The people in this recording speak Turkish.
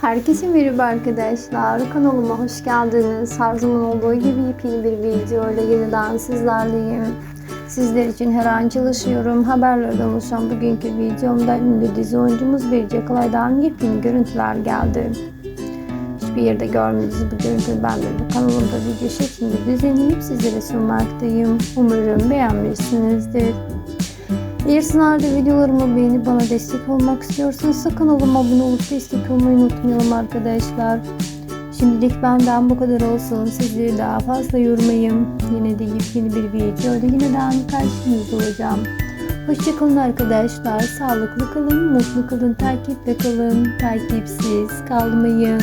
Herkese merhaba arkadaşlar. Kanalıma hoş geldiniz. Her zaman olduğu gibi yepyeni bir video ile yeniden sizlerleyim. Sizler için her an çalışıyorum. Haberlerden oluşan bugünkü videomda ünlü dizi oyuncumuz Birce Kalay'dan yepyeni görüntüler geldi. Hiçbir yerde görmediğiniz bu görüntüyü ben de kanalımda video şeklinde düzenleyip sizlere sunmaktayım. Umarım beğenmişsinizdir. Eğer sizler de videolarımı beğenip bana destek olmak istiyorsanız kanalıma abone olup destek olmayı unutmayalım arkadaşlar. Şimdilik benden bu kadar olsun. Sizleri daha fazla yormayayım. Yine de yepyeni bir videoda yeniden karşınızda olacağım. Hoşçakalın arkadaşlar. Sağlıklı kalın, mutlu kalın, takipte kalın. Takipsiz kalmayın.